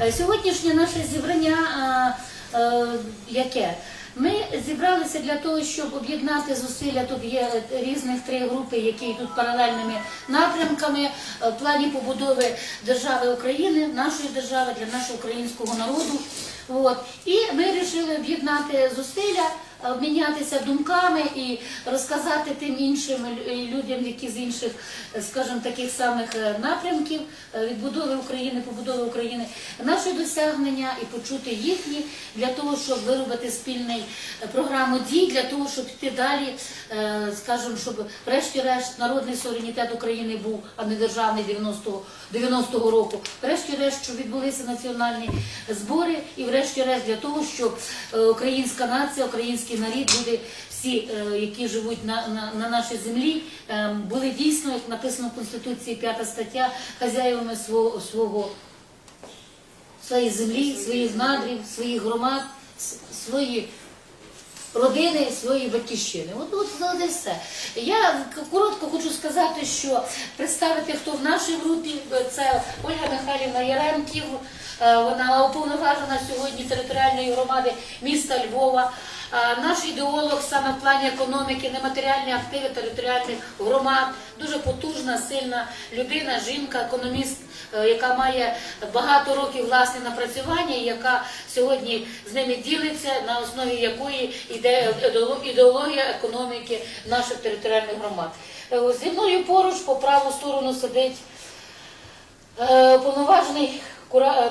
Е, Сьогоднішнє наше зібрання е, е, яке? Ми зібралися для того, щоб об'єднати зусилля. Тут є різних три групи, які йдуть паралельними напрямками в плані побудови держави України, нашої держави для нашого українського народу. От. І ми вирішили об'єднати зусилля, обмінятися думками і розказати тим іншим людям, які з інших, скажімо, таких самих е, напрямків е, відбудови України, побудови України, наші досягнення і почути їхні для того, щоб виробити спільний е, програму дій, для того, щоб йти далі, скажімо, щоб врешті-решт народний суверенітет України був, а не державний 90-го 90-го року. Врешті-решт, щоб відбулися національні збори, і врешті-решт для того, щоб українська нація, український народ, люди всі, е, які живуть на, на, на нашій землі, е, були дійсно, як написано в Конституції, п'ята стаття, хазяївами свого свого своєї землі, своїх надрів, своїх громад, свої родини, своєї батьківщини. От, от, і все. Я коротко хочу сказати, що представити, хто в нашій групі, це Ольга Михайлівна Яремків, е, вона уповноважена сьогодні територіальної громади міста Львова. Наш ідеолог саме в плані економіки, нематеріальні активи територіальних громад, дуже потужна, сильна людина, жінка, економіст, е, яка має багато років власне напрацювання, яка сьогодні з ними ділиться, на основі якої йде ідеологія економіки наших територіальних громад. Е, Зі мною поруч по праву сторону сидить Е, е,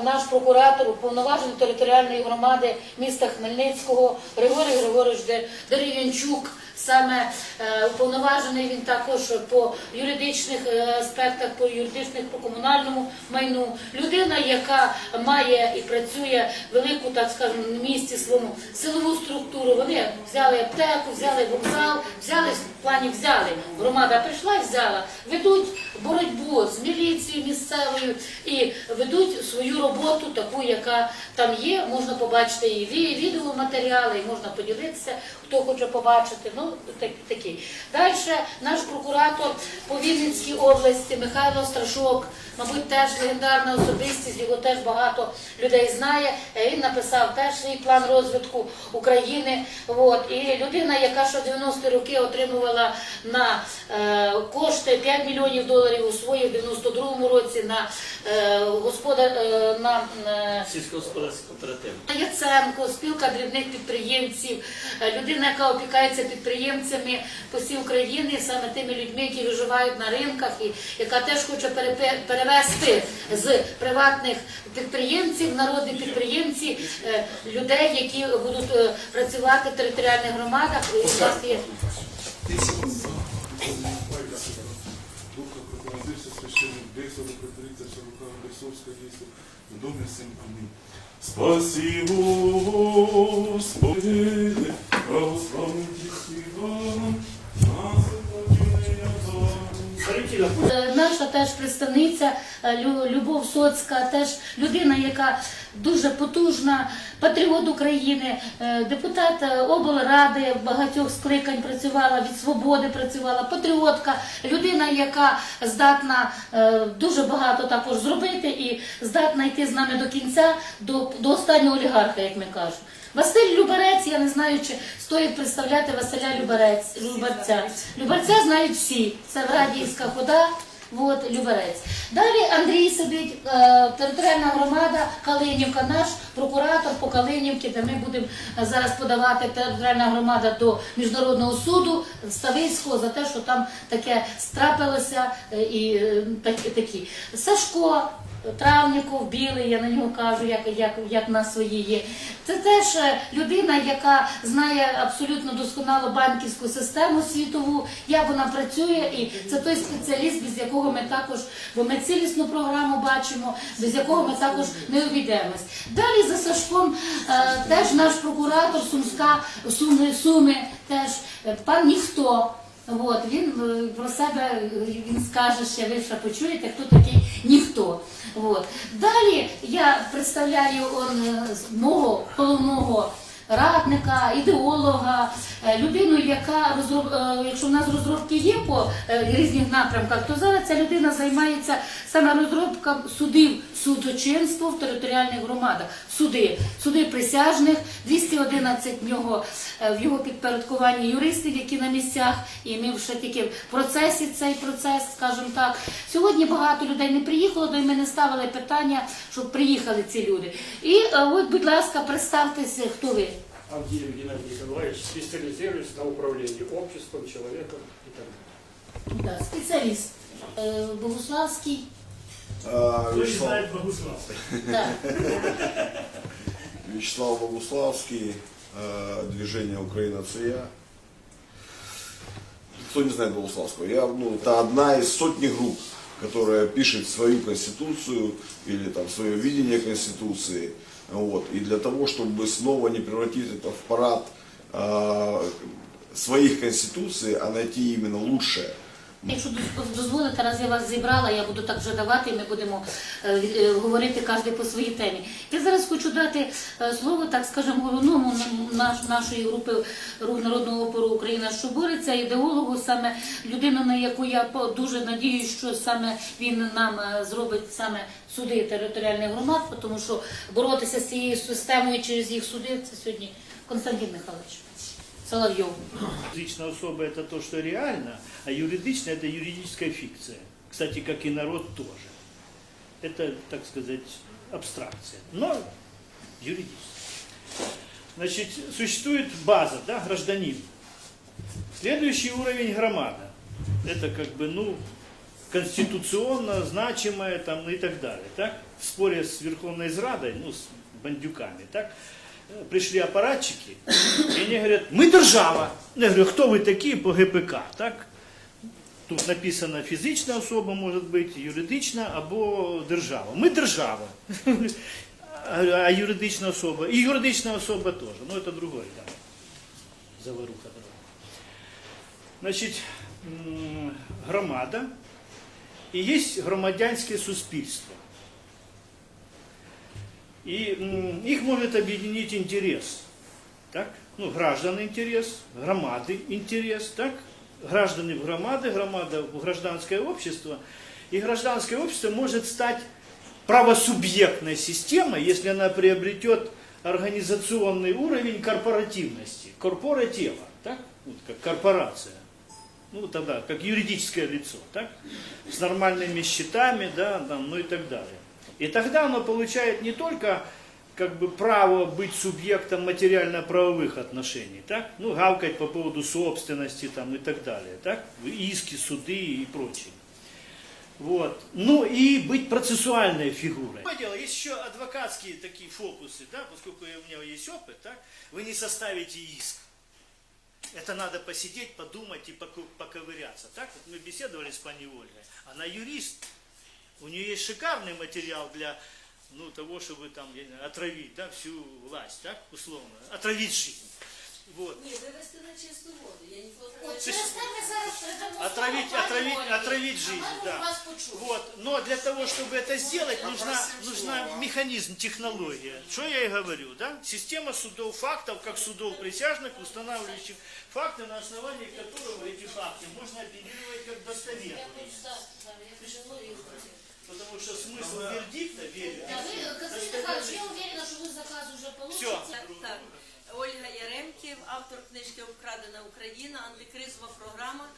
наш прокуратор, уповноважений територіальної громади міста Хмельницького Григорій Григорович Де- Дерев'янчук. Саме е, уповноважений він також по юридичних е, аспектах, по юридичних, по комунальному майну. Людина, яка має і працює велику, так скажемо, в місті своєму силову структуру. Вони взяли аптеку, взяли вокзал, взяли в плані взяли. Громада прийшла і взяла. Ведуть боротьбу з міліцією місцевою і ведуть свою роботу, таку, яка там є. Можна побачити і ві- відеоматеріали, і можна поділитися, хто хоче побачити. Ну, так, такий. Далі наш прокуратор по Вінницькій області Михайло Страшок, мабуть, теж легендарна особистість, його теж багато людей знає. Е, Він написав теж свій план розвитку України. От. І людина, яка ще 90-ті роки отримувала на е, кошти 5 мільйонів доларів у своїй в 92-му році на е, господар е, на е, Сільськогосподарський кооператив. Яценко, спілка дрібних підприємців, е, людина, яка опікається підприємцями по всій Україні, саме тими людьми, які виживають на ринках, і яка теж хоче перевести з приватних підприємців, народні підприємці, е, людей, які будуть е, працювати в територіальних громадах. І у нас є Духа священник Бейса, до претериця Широка Бесовська дійсно, в амінь. Спасі Господи, Е, Наша теж представниця е, Лю- Любов Соцька, теж людина, яка дуже потужна, патріот України, е, депутат облради багатьох скликань працювала від свободи, працювала патріотка, людина, яка здатна дуже багато також зробити і здатна йти з нами до кінця, до, до останнього олігарха, як ми кажемо. Василь Люберець, я не знаю, чи стоїть представляти Василя Люберець, Люберця. Люберця знають всі. Це Радіївська хода, от, Люберець. Далі Андрій сидить, е, територіальна громада Калинівка, наш прокуратор по Калинівці, де ми будемо е, зараз подавати територіальна громада до Міжнародного суду Ставицького за те, що там таке страпилося е, і е, так- такі. Сашко. Травніков, білий, я на нього кажу, як, як, як на свої є. Це теж е, людина, яка знає абсолютно досконало банківську систему світову, як вона працює, і це той спеціаліст, без якого ми також, бо ми цілісну програму бачимо, без якого ми також не обійдемось. Далі за Сашком е, теж наш прокуратор Сумська Суми, Суми теж е, пан ніхто. От, він е, про себе він скаже ще, ви ще почуєте, хто такий ніхто. От. Далі я представляю он, е, мого радника, ідеолога, е, людину, яка розроб... е, якщо в нас розробки є по е, різних напрямках, то зараз ця людина займається саме розробком судів, судочинство в територіальних громадах. Суди, суди присяжних, 211 в нього в його підпорядкуванні юристів, які на місцях, і ми вже тільки в процесі цей процес, скажімо так. Сьогодні багато людей не приїхало, то й ми не ставили питання, щоб приїхали ці люди. І от, будь ласка, представтеся, хто ви. Авдеев Геннадий Николаевич, специализируюсь на управлении обществом, человеком и так далее. Да, спеціаліст е, Богуславський. А, Кто не Вячеслав, знает Богуслав? Да. Вячеслав Богуславский, э, движение Украина ЦЕЯ. Кто не знает Богуславского? Я, ну, это одна из сотни групп, которая пишет свою конституцию или там свое видение конституции. Вот. И для того, чтобы снова не превратить это в парад э, своих конституций, а найти именно лучшее. Якщо доз- дозволите, раз я вас зібрала, я буду так вже давати, і ми будемо е, е, говорити кожен по своїй темі. Я зараз хочу дати е, слово, так скажемо, головному нашої групи народного опору Україна, що бореться, ідеологу, саме людину, на яку я дуже надіюсь, що саме він нам зробить саме суди територіальних громад, тому що боротися з цією системою через їх суди це сьогодні Константин Михайлович Соловйов. Физичная особа это то, что реально, а юридично это юридическая фикция. Кстати, как и народ тоже. Это, так сказать, абстракция, но юридическая. Значит, существует база, да, гражданин. Следующий уровень громада. Это как бы, ну, конституционно значимое там и так далее. Так? В споре с Верховной Зрадой, ну, с бандюками, так? Э, Пришли аппаратчики, и они говорят, мы держава. Я говорю, кто вы такие по ГПК, так? Тут написано фізична особа, може бути, юридична або держава. Ми держава. А а юридична особа. І юридична особа теж. Ну, це другой, да. Заваруха друга. Значить, м, громада і є громадянське суспільство. И их может объединить интерес. Так? Ну, граждан интерес, громады интерес, так? Граждане в громады, громада в гражданское общество. И гражданское общество может стать правосубъектной системой, если она приобретет организационный уровень корпоративности, корпоратива, так? Вот как корпорация. Ну, тогда, как юридическое лицо, так? С нормальными счетами, да, там, ну и так далее. И тогда оно получает не только как бы право быть субъектом материально-правовых отношений, так? Ну, гавкать по поводу собственности там и так далее, так? Иски, суды и прочее. Вот. Ну и быть процессуальной фигурой. Дело, есть еще адвокатские такие фокусы, да, поскольку у меня есть опыт, так? Вы не составите иск. Это надо посидеть, подумать и поковыряться. Так вот мы беседовали с пани Ольгой. Она юрист. У нее есть шикарный материал для ну, того, чтобы там, я не знаю, отравить да, всю власть, так, условно. Отравить жизнь. Вот. Ні, вивести на чисту воду. Я ніколи От не через те ми зараз передамо Отравить, слово пані отравить, Ользі. отравить жизнь, А ми да. вас почули. Вот. Но для того, чтобы это сделать, нужна, нужна механизм, технология. Что я и говорю, да? Система судов фактов, как судов присяжных, устанавливающих факты, на основании которого эти факты можно апеллировать как достоверные. Потому что смысл вердикта верить. А ви, Константин Михайлович, я уверена, що ви заказ вже Все. получите. Так, так. Ольга Яремків, автор книжки Обкрадена Україна, антикризова програма.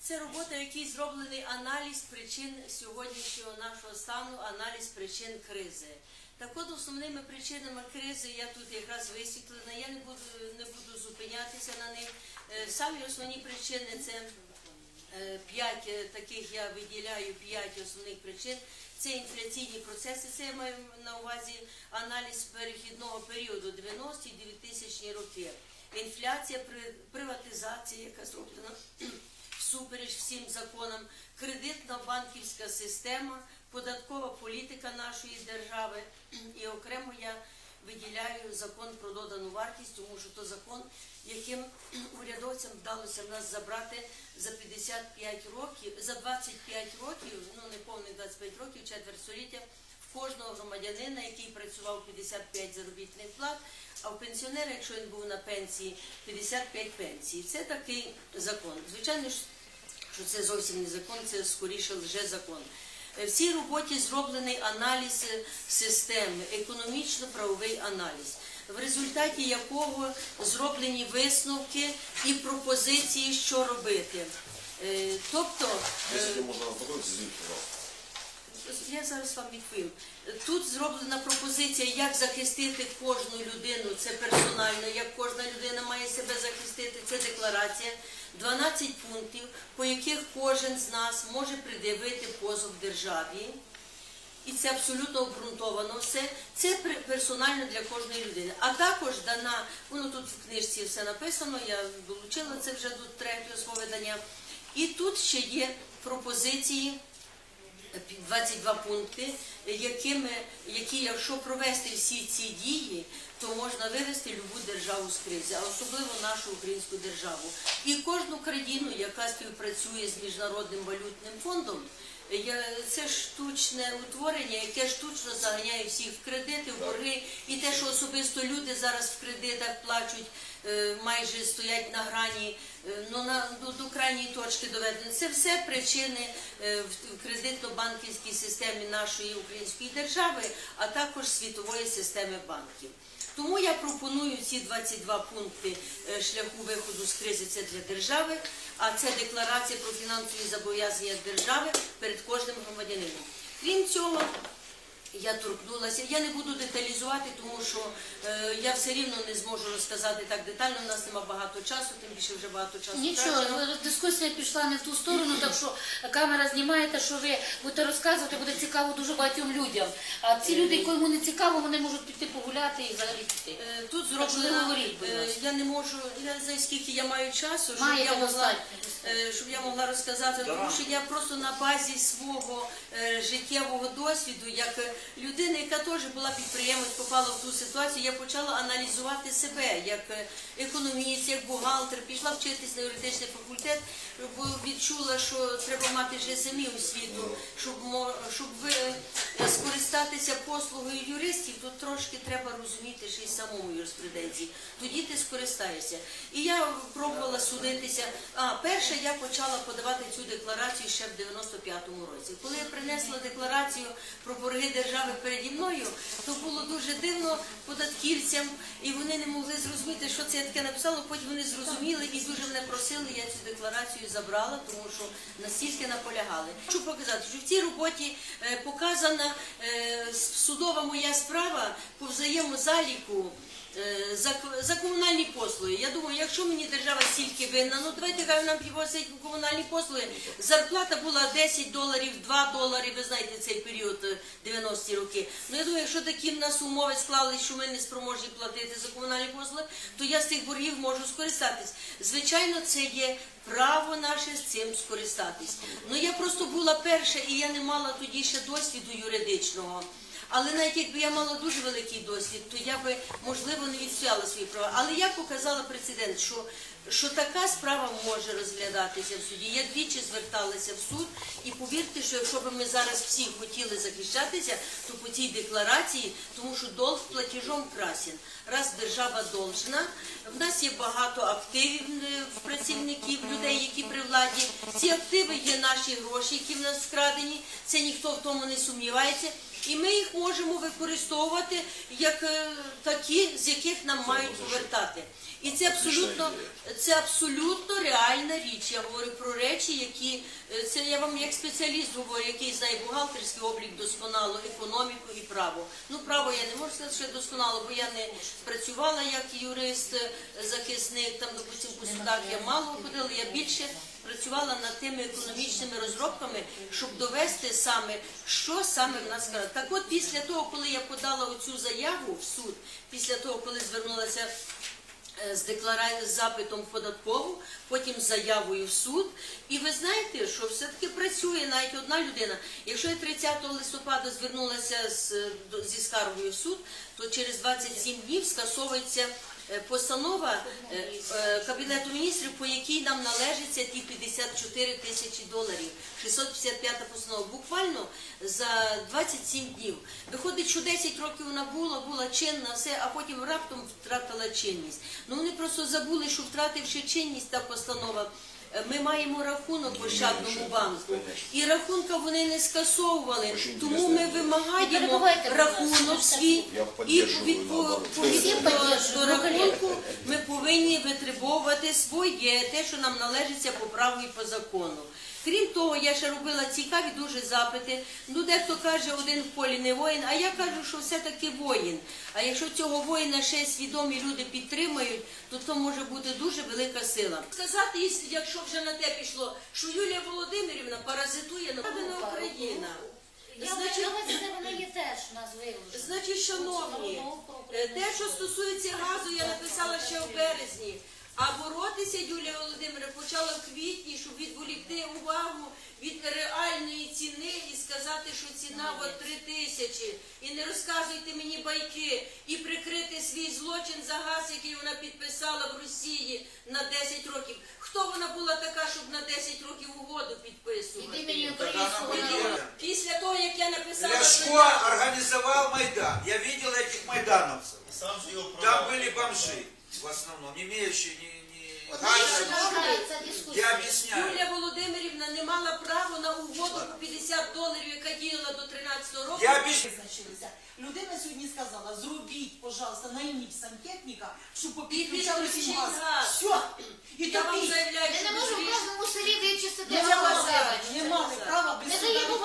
Це робота, в якій зроблений аналіз причин сьогоднішнього нашого стану, аналіз причин кризи. Так от основними причинами кризи я тут якраз висвітлена, я не буду, не буду зупинятися на них. Е, Самі основні причини це П'ять е, таких я виділяю п'ять основних причин. Це інфляційні процеси, це я маю на увазі аналіз перехідного періоду 90-ті 2000 роки. Інфляція, при- приватизація, яка зроблена всупереч всім законам, кредитна банківська система, податкова політика нашої держави. І окремо я виділяю закон про додану вартість, тому що то закон, яким урядовцям вдалося в нас забрати за 55 років, за 25 років, ну не повних 25 років, четверть століття, кожного громадянина, який працював 55 заробітних плат, а в пенсіонера, якщо він був на пенсії, 55 пенсій. Це такий закон. Звичайно що це зовсім не закон, це скоріше лже закон. Е, В цій роботі зроблений аналіз системи, економічно-правовий аналіз, в результаті якого зроблені висновки і пропозиції, що робити. Е, Тобто, е, я зараз вам відповім. Тут зроблена пропозиція, як захистити кожну людину, це персонально, як кожна людина має себе захистити, це декларація. 12 пунктів, по яких кожен з нас може пред'явити позов державі. І це абсолютно обґрунтовано все. Це персонально для кожної людини. А також дана, воно тут в книжці все написано, я долучила це вже до третього свого. І тут ще є пропозиції 22 пункти, якими, які, якщо провести всі ці дії, то можна вивести любу державу з кризи, а особливо нашу українську державу. І кожну країну, яка співпрацює з міжнародним валютним фондом. Це штучне утворення, яке штучно заганяє всіх в кредити, в борги, і те, що особисто люди зараз в кредитах плачуть, е, майже стоять на грані, е, ну на до, до крайньої точки доведені. Це все причини е, в кредитно-банківській системі нашої української держави, а також світової системи банків. Тому я пропоную ці 22 пункти е, шляху виходу з кризи це для держави, а це декларація про фінансові зобов'язання держави перед кожним громадянином. Крім цього, я торкнулася. Я не буду деталізувати, тому що е, я все рівно не зможу розказати так детально. У нас нема багато часу, тим більше вже багато часу. Нічого, втрачено. дискусія пішла не в ту сторону, так що камера знімає те, що ви будете розказувати, буде цікаво дуже багатьом людям. А ці люди, кому не цікаво, вони можуть піти погуляти і взагалі піти. Е, Тут зроблено, говоріть, будь е, ласка. я не можу, я не знаю, скільки я маю часу, щоб Маєте я могла, достатньо. е, щоб я могла розказати, тому що я просто на базі свого е, життєвого досвіду, як е, людина, яка теж була підприємець, попала в ту ситуацію, я почала аналізувати себе як е, економіст, як бухгалтер, пішла вчитись на юридичний факультет, бо відчула, що треба мати ЖСМІ освіту, щоб, щоб е, скористатися послугою юристів, то трошки треба розуміти ще й самому юриспруденції. Тоді ти скористаєшся. І я пробувала судитися. А перше я почала подавати цю декларацію ще в 95-му році. Коли я принесла декларацію про борги держави переді мною, то було дуже дивно податківцям, і вони не могли зрозуміти, що це я таке написала. Потім вони зрозуміли і дуже мене просили. Я цю декларацію забрала, тому що настільки наполягали. Хочу показати, що в цій роботі е, показана е, судова моя справа по взаємозаліку. Е, За, комунальні послуги. Я думаю, якщо мені держава стільки винна, ну давайте хай нам підвозить комунальні послуги. Зарплата була 10 доларів, 2 долари, ви знаєте цей період е, 90-ті роки. Ну я думаю, якщо такі в нас умови склали, що ми не спроможні платити за комунальні послуги, то я з тих боргів можу скористатись. Звичайно, це є право наше з цим скористатись. Ну я просто була перша і я не мала тоді ще досвіду юридичного. Але навіть якби я мала дуже великий досвід, то я би можливо не відстояла свої права. Але я показала прецедент, що, що така справа може розглядатися в суді. Я двічі зверталася в суд, і повірте, що якщо б ми зараз всі хотіли захищатися, то по цій декларації, тому що долг платежом красен. Раз держава должна, в нас є багато активів е, в працівників, людей, які при владі. Ці активи є наші гроші, які в нас вкрадені. Це ніхто в тому не сумнівається. І ми їх можемо використовувати як е, такі, з яких нам мають повертати. І це абсолютно, це абсолютно реальна річ. Я говорю про речі, які е, це я вам як спеціаліст говорю, який знає бухгалтерський облік досконало, економіку і право. Ну, право я не можу сказати, що досконало, бо я не працювала як юрист, е, захисник, там, допустим, по судах я мало ходила, я більше працювала над тими економічними розробками, щоб довести саме, що саме в нас каже. Так от після того, коли я подала оцю заяву в суд, після того, коли звернулася е, з деклара... з запитом податкову, потім заявою в суд. І ви знаєте, що все-таки працює навіть одна людина. Якщо я 30 листопада звернулася з, зі скаргою в суд, то через 27 днів скасовується постанова е, е, Кабінету міністрів, по якій нам належиться ті 54 тисячі доларів. 655 постанова. Буквально за 27 днів. Виходить, що 10 років вона була, була чинна, все, а потім раптом втратила чинність. Ну вони просто забули, що втративши чинність та постанова. Ми маємо рахунок в Ощадному банку, і рахунка вони не скасовували. Тому ми вимагаємо рахунок свій і відповідно до, рахунку ми повинні витребовувати своє, те, що нам належиться по праву і по закону. Крім того, я ще робила цікаві дуже запити. Ну, дехто каже, один в полі не воїн, а я кажу, що все-таки воїн. А якщо цього воїна ще свідомі люди підтримають, то то може бути дуже велика сила. Сказати, якщо- вже на те пішло, що Юлія Володимирівна паразитує на Україна. Я Значить, вона є теж вже. Значить, шановні, е, те, що стосується газу, я написала ще в березні. А боротися Юлія Володимирівна почала в квітні, щоб відволікти увагу від реальної ціни і сказати, що ціна от 3 тисячі. І не розказуйте мені байки і прикрити свій злочин за газ, який вона підписала в Росії на 10 років. Хто вона була така, щоб на 10 років угоду підписувати? Після того, як я написала Ляшко организовал Майдан. Я видел этих майдановцев. Там были бомжи в основном, не имеющие ни, ни газа. Я объясняю. Юлія Володимирівна не мала права на угоду по 50 доларів, яка діяла до 13 року. Я объясняю. визначилися. Людина сьогодні сказала, зробіть, пожалуйста, найміть сантехніка, щоб І попідключали всім газ. Все. І Я вам топіть. заявляю, Ми що не можемо в безвіз- кожному селі вичистити не мали права без Ми суда даємо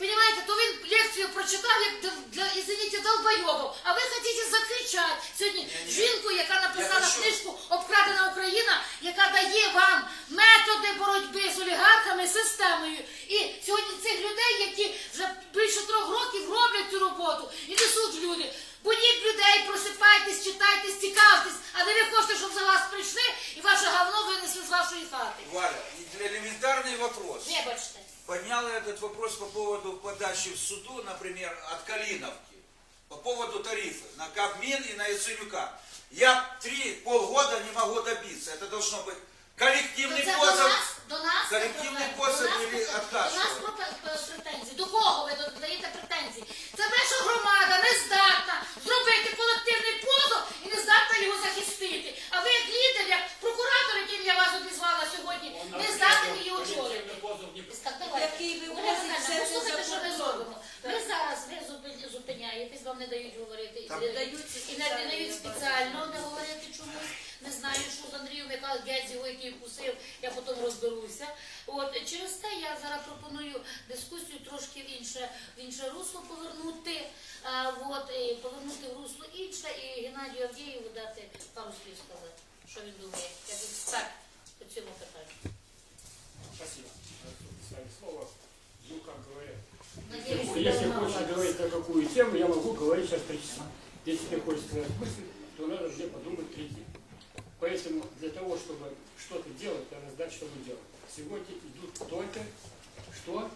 Понимаете, то він лекцію прочитав, як для, извините, долбойобов, а ви хочете закричати сьогодні жінку, яка написала книжку Обкрадена Україна, яка дає вам методи боротьби з олігархами, системою. І сьогодні цих людей, які вже більше трьох років роблять цю роботу і несуть люди. Будіть людей, просипайтесь, читайтесь, цікавтесь, а не ви хочете, щоб за вас прийшли і ваше говно винесли з вашої хати. Валя, элементарный вопрос. Вибачте Поднял я этот вопрос по поводу подачи в суду, например, от Калиновки, по поводу тарифа на Кабмин и на Яценюка. Я три полгода не могу добиться. Это должно быть коллективный Це до позов. нас, до нас Колективний до позов нас- или до отказ? нас про пе- пе- претензії. До кого ви додаєте претензії? Це ваша громада Який ви Олега все це послухайте, що ми за зробимо. Ви зараз ви зупин- зупиняєтесь, вам не дають говорити. Там І- дають і не не дають спеціально не говорити чомусь. Не знаю, що з Андрієм Михайлович геть його, який вкусив, я потім розберуся. От через те я зараз пропоную дискусію трошки в інше, в інше русло повернути. А, от, і повернути в русло інше і Геннадію Авдієву дати пару слів сказати, що він думає, як експерт по цьому питанню. Спасибо. Слово. Ну, как говорят. Если хочешь говорить на какую тему, я могу говорить сейчас три часа. Если ты хочешь сказать мысль, то надо мне подумать три дня. Поэтому для того, чтобы что-то делать, надо знать, что мы делаем. Сегодня идут только что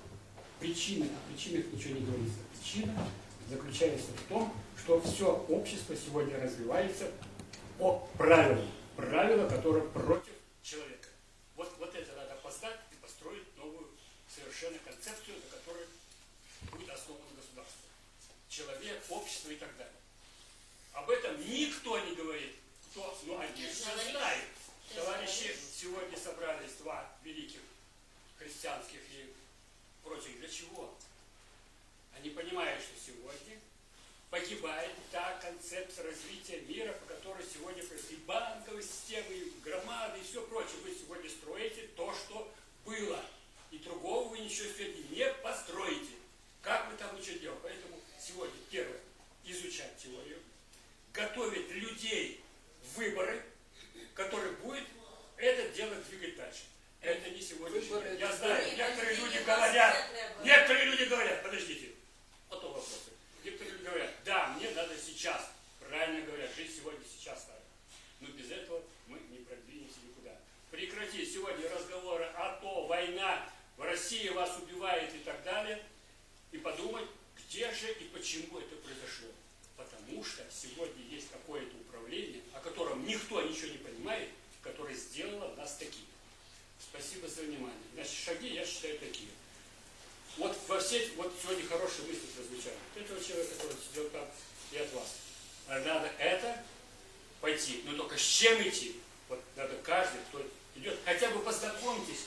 причины, о причинах ничего не говорится. Причина заключается в том, что все общество сегодня развивается по правилам. Правила, которые против человека. Вот, вот это надо поставить и построить новую совершенно концепцию, на которой будет основано государство. Человек, общество и так далее. Об этом никто не говорит. Кто, ну, они же знают. Товарищи сегодня собрались два великих христианских и прочих. Для чего? Они понимают, что сегодня погибает та концепция развития мира, по которой сегодня происходит банковая система, и громады и все прочее. Вы сегодня строите то, что было. И другого вы ничего сегодня не построите. Как вы там ничего делаете? Поэтому сегодня первое изучать теорию, готовить людей в выборы, которые будет это дело двигать дальше. Это не день. Я знаю, некоторые люди говорят, некоторые люди говорят, подождите, потом вопросы. Некоторые люди говорят, да, мне надо сейчас. Правильно говорят, жизнь сегодня сейчас надо. Но без этого мы не продвинемся никуда. Прекрати сегодня разговоры о то, война, в России вас убивает и так далее. И подумать, где же и почему это произошло. Потому что сегодня есть какое-то управление, о котором никто ничего не понимает, которое сделало нас такими. Спасибо за внимание. Значит, шаги, я считаю, такие. Вот во все, вот сегодня хорошие мысли прозвучали. От этого человека, который сидел там, и от вас. А Надо это пойти. Но только с чем идти? Вот надо каждый, кто идет, хотя бы познакомьтесь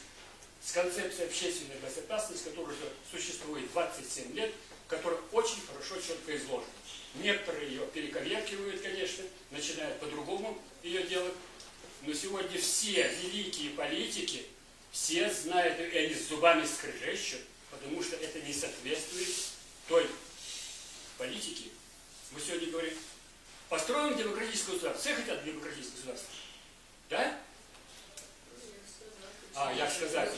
с концепцией общественной безопасности, которая уже существует 27 лет, которая очень хорошо четко изложена. Некоторые ее перековеркивают, конечно, начинают по-другому ее делать. Но сегодня все великие политики, все знают, и они с зубами скрежещут, потому что это не соответствует той политике. Мы сегодня говорим, построим демократическое государство. Все хотят демократическое государство. Да? А, як сказати?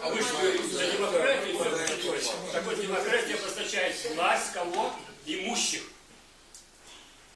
А ви ж за демократию, Так вот, демократия обозначает власть кого? Имущих.